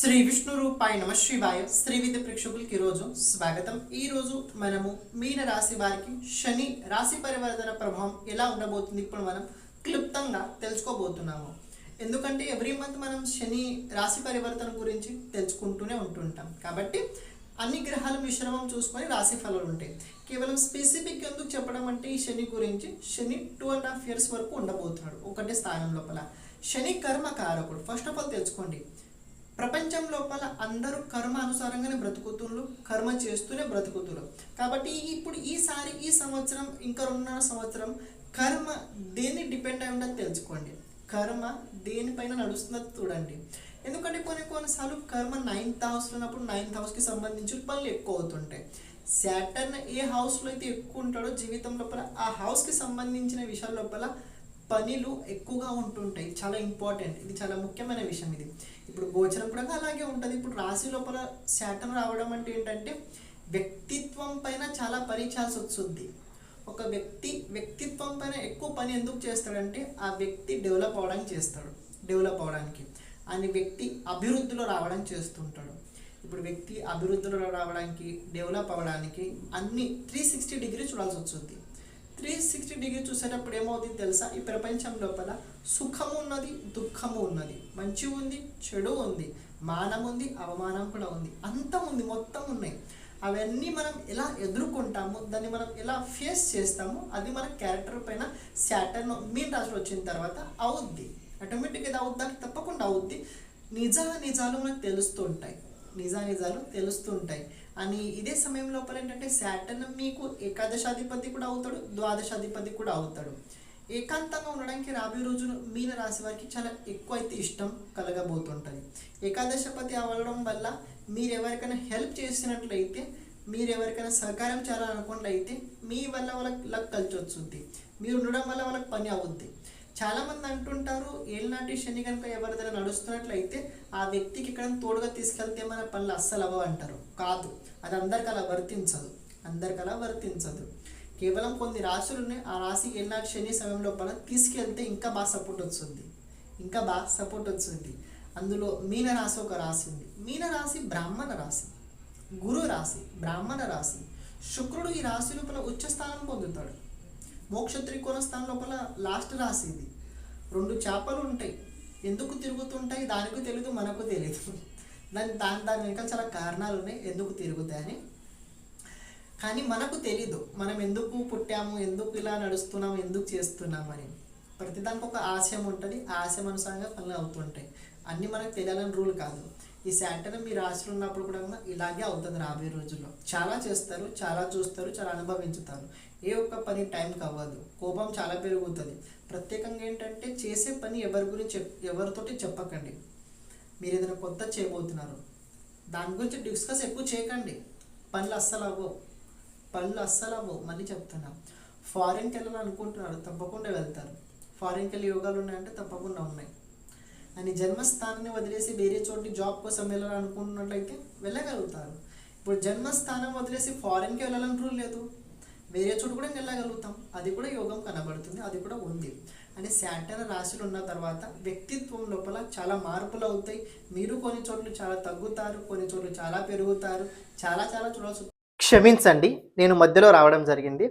శ్రీ విష్ణు రూపాయ నమ శివాయ. శ్రీ విద్య ప్రేక్షకులకి ఈరోజు స్వాగతం. ఈ రోజు మనము మీన రాశి వారికి శని రాశి పరివర్తన ప్రభావం ఎలా ఉండబోతుంది ఇప్పుడు మనం క్లుప్తంగా తెలుసుకోబోతున్నాము. ఎందుకంటే ఎవ్రీ మంత్ మనం శని రాశి పరివర్తన గురించి తెలుసుకుంటూనే ఉంటుంటాం. కాబట్టి అన్ని గ్రహాల మిశ్రమం చూసుకొని రాశి ఫలాలు ఉంటాయి. కేవలం స్పెసిఫిక్ ఎందుకు చెప్పడం అంటే ఈ శని గురించి Shani two and half years వరకు ఉండబోతున్నాడు. ఒకటే స్థానం లోపల. శని కర్మ కారకుడు ఫస్ట్ ఆఫ్ ఆల్ తెలుసుకోండి. ప్రపంచం లోపల అందరూ కర్మ అనుసారంగానే బ్రతుకుతుండ్రు కర్మ చేస్తూనే బ్రతుకుతున్నారు కాబట్టి ఇప్పుడు ఈసారి ఈ సంవత్సరం ఇంకా రెండున్నర సంవత్సరం కర్మ దేన్ని డిపెండ్ అయి ఉండదు తెలుసుకోండి. కర్మ దేనిపైన నడుస్తుందో చూడండి. ఎందుకంటే కొన్ని కొన్నిసార్లు కర్మ నైన్త్ హౌస్లో ఉన్నప్పుడు నైన్త్ హౌస్కి సంబంధించిన పనులు ఎక్కువ అవుతుంటాయి. శాటర్న్ ఏ హౌస్లో అయితే ఎక్కువ ఉంటాడో జీవితం లోపల ఆ హౌస్కి సంబంధించిన విషయాల లోపల పనులు ఎక్కువగా ఉంటుంటాయి. చాలా ఇంపార్టెంట్ ఇది చాలా ముఖ్యమైన విషయం ఇది. ఇప్పుడు గోచరం కూడా అలాగే ఉంటుంది. ఇప్పుడు రాశి లోపల శాటం రావడం అంటే ఏంటంటే వ్యక్తిత్వం పైన చాలా పరీక్షాల్సి వస్తుంది. ఒక వ్యక్తి వ్యక్తిత్వం పైన ఎక్కువ పని ఎందుకు చేస్తాడంటే ఆ వ్యక్తి డెవలప్ అవడానికి చేస్తాడు. డెవలప్ అవడానికి. అని వ్యక్తి అభివృద్ధిలో రావడానికి చేస్తుంటాడు. ఇప్పుడు వ్యక్తి అభివృద్ధిలో రావడానికి డెవలప్ అవ్వడానికి అన్ని త్రీ సిక్స్టీ డిగ్రీ చూడాల్సి వస్తుంది. త్రీ సిక్స్టీ డిగ్రీ చూసేటప్పుడు ఏమవుతుంది తెలుసా? ఈ ప్రపంచం లోపల సుఖము ఉన్నది దుఃఖము ఉన్నది. మంచి ఉంది చెడు ఉంది. మానం ఉంది అవమానం కూడా ఉంది. అంతం ఉంది మొత్తం ఉన్నాయి. అవన్నీ మనం ఎలా ఎదుర్కొంటామో దాన్ని మనం ఎలా ఫేస్ చేస్తామో అది మన క్యారెక్టర్ పైన శాటర్న్ మీన్ రాశులు వచ్చిన తర్వాత అవుద్ది. ఆటోమేటిక్గా ఇది తప్పకుండా అవుద్ది. నిజా నిజాలు మనకు తెలుస్తూ ఉంటాయి నిజా నిజాలు తెలుస్తుంటాయి. అని ఇదే సమయం లోపల ఏంటంటే శాటన్ మీకు ఏకాదశాధిపతి కూడా అవుతాడు ద్వాదశాధిపతి కూడా అవుతాడు. ఏకాంతంగా ఉండడానికి రాబోయే రోజులు మీన రాశి వారికి చాలా ఎక్కువ అయితే ఇష్టం కలగబోతుంటుంది ఏకాదశపతి అవ్వడం వల్ల మీరు ఎవరికైనా హెల్ప్ చేసినట్లయితే మీరు ఎవరికైనా సహకారం చేయాలనుకున్నట్లయితే మీ వల్ల వాళ్ళకి లక్ కలిసి వస్తుంది. మీరు ఉండడం వల్ల వాళ్ళకి పని అవుద్ది. చాలామంది అంటుంటారు ఏళ్ళనాటి శని కనుక ఎవరిదైనా నడుస్తున్నట్లయితే ఆ వ్యక్తికి ఇక్కడ తోడుగా తీసుకెళ్తే మన పనులు అస్సలు అవ్వ అంటారు. కాదు అది అందరికి అలా వర్తించదు. అందరికి అలా వర్తించదు. కేవలం కొన్ని రాశులు ఉన్నాయి ఆ రాశి ఏళ్ళనాటి శని సమయంలో పని తీసుకెళ్తే ఇంకా బాగా సపోర్ట్ వస్తుంది. ఇంకా బాగా సపోర్ట్ వస్తుంది. అందులో మీన రాశి ఒక రాశి ఉంది. మీన రాశి బ్రాహ్మణ రాశి. గురు రాశి బ్రాహ్మణ రాశి. శుక్రుడు ఈ రాశి లోపల ఉచ్చ స్థానం పొందుతాడు. మోక్ష త్రికోణ స్థానం లోపల లాస్ట్ రాసింది. ఇది రెండు చేపలు ఉంటాయి. ఎందుకు తిరుగుతుంటాయి? దానికి తెలియదు మనకు తెలియదు దాని దాని దాని వెనకాల చాలా కారణాలు ఉన్నాయి. ఎందుకు తిరుగుతాయని కానీ మనకు తెలీదు. మనం ఎందుకు పుట్టాము? ఎందుకు ఇలా నడుస్తున్నాము? ఎందుకు చేస్తున్నాము అని. ప్రతిదానికి ఒక ఆశయం ఉంటుంది. ఆశయం అనుసారంగా పనులు అవుతుంటాయి. అన్నీ మనకు తెలియాలని రూల్ కాదు. ఈ శాటర్ మీరు ఆశలు ఉన్నప్పుడు కూడా ఇలాగే అవుతుంది రాబోయే రోజుల్లో. చాలా చేస్తారు చాలా చూస్తారు చాలా అనుభవించుతారు. ఏ ఒక్క పని టైంకి అవ్వదు కోపం చాలా పెరుగుతుంది. ప్రత్యేకంగా ఏంటంటే చేసే పని ఎవరి గురించి చెప్ ఎవరితోటి చెప్పకండి. మీరు ఏదైనా కొత్త చేయబోతున్నారు. దాని గురించి డిస్కస్ ఎక్కువ చేయకండి. పనులు అస్సలు అవ్వవు. పనులు అస్సలు అవ్వవు. మళ్ళీ చెప్తున్నా. ఫారిన్కి వెళ్ళాలనుకుంటున్నారు తప్పకుండా వెళ్తారు. ఫారిన్కి వెళ్ళి యోగాలు ఉన్నాయంటే తప్పకుండా ఉన్నాయి. అని జన్మస్థానాన్ని వదిలేసి వేరే చోటికి జాబ్ కోసం వెళ్ళాలనుకున్నట్లయితే వెళ్ళగలుగుతారు. ఇప్పుడు జన్మస్థానం వదిలేసి ఫారిన్కి వెళ్ళాలని రూల్ లేదు. వేరే చోటు కూడా వెళ్ళగలుగుతాం. అది కూడా యోగం కనబడుతుంది. అది కూడా ఉంది. అని శాటర్ రాశులు ఉన్న తర్వాత వ్యక్తిత్వం లోపల చాలా మార్పులు అవుతాయి. మీరు కొన్ని చోట్లు చాలా తగ్గుతారు కొన్ని చోట్లు చాలా పెరుగుతారు. చాలా చాలా చూడాల్సి క్షమించండి. నేను మధ్యలో రావడం జరిగింది.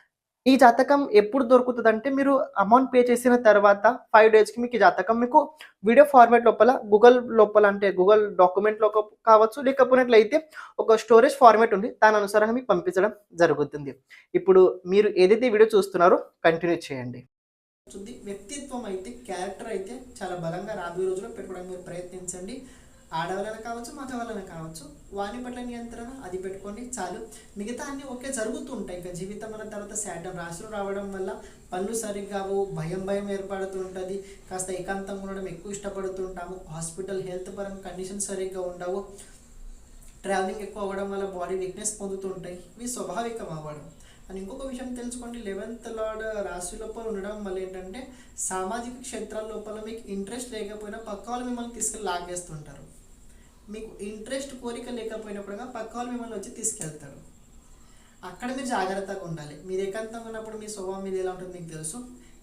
ఈ జాతకం ఎప్పుడు దొరుకుతుంది అంటే మీరు అమౌంట్ పే చేసిన తర్వాత ఫైవ్ డేస్కి మీకు ఈ జాతకం మీకు వీడియో ఫార్మాట్ లోపల గూగుల్ లోపల అంటే గూగుల్ డాక్యుమెంట్లో కావచ్చు లేకపోయినట్లయితే ఒక స్టోరేజ్ ఫార్మాట్ ఉంది. దాని అనుసారంగా మీకు పంపించడం జరుగుతుంది. ఇప్పుడు మీరు ఏదైతే వీడియో చూస్తున్నారో కంటిన్యూ చేయండి. వ్యక్తిత్వం అయితే క్యారెక్టర్ అయితే చాలా బలంగా రాబోయే రోజుల్లో పెట్టుకోవడానికి మీరు ప్రయత్నించండి. ఆడవాళ్ళని కావచ్చు మగవాళ్ళని కావచ్చు వాని పట్ల నియంత్రణ అది పెట్టుకోండి చాలు. మిగతా అన్ని ఓకే జరుగుతూ ఉంటాయి ఇంకా జీవితం అన్న తర్వాత శాటం రాశులు రావడం వల్ల పనులు సరిగ్గా భయం భయం ఏర్పడుతూ ఉంటుంది. కాస్త ఏకాంతం ఉండడం ఎక్కువ ఇష్టపడుతుంటాము. హాస్పిటల్ హెల్త్ పరం కండిషన్ సరిగ్గా ఉండవు. ట్రావెలింగ్ ఎక్కువ అవ్వడం వల్ల బాడీ వీక్నెస్ పొందుతుంటాయి. ఇవి స్వాభావికం అవ్వడం. అని ఇంకొక విషయం తెలుసుకోండి. లెవెన్త్ లార్డ్ రాశి లోపల ఉండడం వల్ల ఏంటంటే సామాజిక క్షేత్రాల లోపల మీకు ఇంట్రెస్ట్ లేకపోయినా పక్క వాళ్ళు మిమ్మల్ని తీసుకెళ్ళి లాగేస్తుంటారు. మీకు ఇంట్రెస్ట్ కోరిక లేకపోయినప్పుడు పక్క వాళ్ళు మిమ్మల్ని వచ్చి తీసుకెళ్తారు అక్కడ మీరు జాగ్రత్తగా ఉండాలి. మీరు ఏకాంతంగా ఉన్నప్పుడు మీ స్వభావం మీద ఎలా ఉంటుందో మీకు తెలుసు.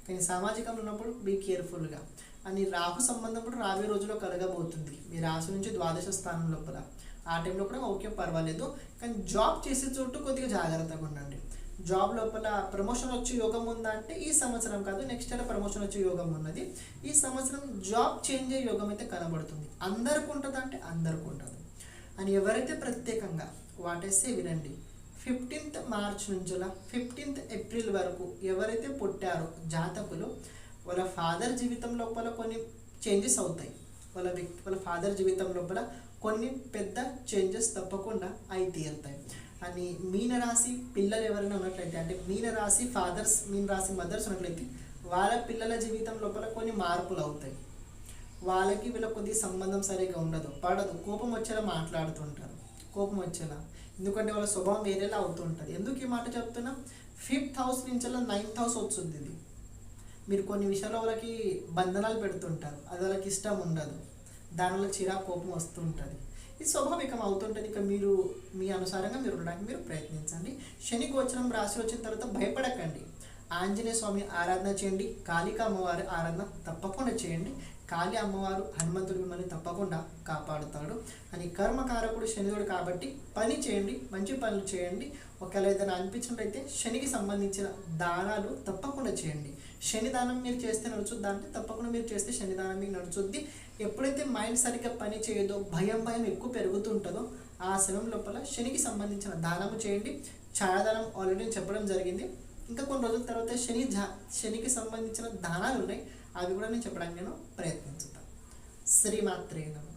కానీ సామాజికంలో ఉన్నప్పుడు బీ కేర్ఫుల్గా అని రాహు సంబంధం కూడా రాబోయే రోజుల్లో కలగబోతుంది. మీ రాశి నుంచి ద్వాదశ స్థానం లోపల. ఆ టైంలో కూడా ఓకే పర్వాలేదు. కానీ జాబ్ చేసే చోటు కొద్దిగా జాగ్రత్తగా ఉండండి. జాబ్ లోపల ప్రమోషన్ వచ్చే యోగం ఉందా అంటే ఈ సంవత్సరం కాదు నెక్స్ట్ ఇయర్ ప్రమోషన్ వచ్చే యోగం ఉన్నది. ఈ సంవత్సరం జాబ్ చేంజ్ అయ్యే యోగం అయితే కనబడుతుంది. అందరికి ఉంటుంది అంటే అందరికి ఉంటుంది. అని ఎవరైతే ప్రత్యేకంగా వాటేస్తే వినండి. ఫిఫ్టీన్త్ మార్చ్ నుంచి ఫిఫ్టీన్త్ ఏప్రిల్ వరకు ఎవరైతే పుట్టారో జాతకులు వాళ్ళ ఫాదర్ జీవితం లోపల కొన్ని చేంజెస్ అవుతాయి. వాళ్ళ వ్యక్తి వాళ్ళ ఫాదర్ జీవితం లోపల కొన్ని పెద్ద చేంజెస్ తప్పకుండా అయి తీరుతాయి. అని మీన రాశి పిల్లలు ఎవరైనా ఉన్నట్లయితే అంటే మీన రాశి ఫాదర్స్ మీన రాశి మదర్స్ ఉన్నట్లయితే వాళ్ళ పిల్లల జీవితం లోపల కొన్ని మార్పులు అవుతాయి. వాళ్ళకి వీళ్ళ కొద్ది సంబంధం సరిగ్గా ఉండదు పడదు కోపం వచ్చేలా మాట్లాడుతుంటారు. కోపం వచ్చేలా. ఎందుకంటే వాళ్ళ స్వభావం వేరేలా అవుతుంటుంది. ఎందుకు ఈ మాట చెప్తున్నా? ఫిఫ్త్ హౌస్ నుంచి నైన్త్ హౌస్ వస్తుంది ఇది. మీరు కొన్ని విషయాల్లో వాళ్ళకి బంధనాలు పెడుతుంటారు. అది వాళ్ళకి ఇష్టం ఉండదు. దానివల్ల చిరా కోపం వస్తుంటుంది. ఇది స్వాభావికం అవుతుంటుంది. ఇక మీరు మీ అనుసారంగా మీరు ఉండడానికి మీరు ప్రయత్నించండి. శని గోచరం రాశి వచ్చిన తర్వాత భయపడకండి. ఆంజనేయ స్వామి ఆరాధన చేయండి. కాళికా అమ్మవారి ఆరాధన తప్పకుండా చేయండి. కాళీ అమ్మవారు హనుమంతుడు మిమ్మల్ని తప్పకుండా కాపాడుతాడు. అని కర్మకారకుడు శనిదుడు కాబట్టి పని చేయండి. మంచి పనులు చేయండి. ఒకవేళ ఏదైనా అనిపించినట్లయితే శనికి సంబంధించిన దానాలు తప్పకుండా చేయండి. శని దానం మీరు చేస్తే నడుచుద్దా అంటే తప్పకుండా మీరు చేస్తే శని దానం మీకు నడుచుద్ది. ఎప్పుడైతే మైండ్ సరిగ్గా పని చేయదో భయం భయం ఎక్కువ పెరుగుతుంటుందో ఆ సమయం లోపల శనికి సంబంధించిన దానము చేయండి. ఛాయాదానం ఆల్రెడీ చెప్పడం జరిగింది. ఇంకా కొన్ని రోజుల తర్వాత శని జా- శనికి సంబంధించిన దానాలు ఉన్నాయి అవి కూడా నేను చెప్పడానికి నేను ప్రయత్నించుతాను శ్రీమాత్రేనం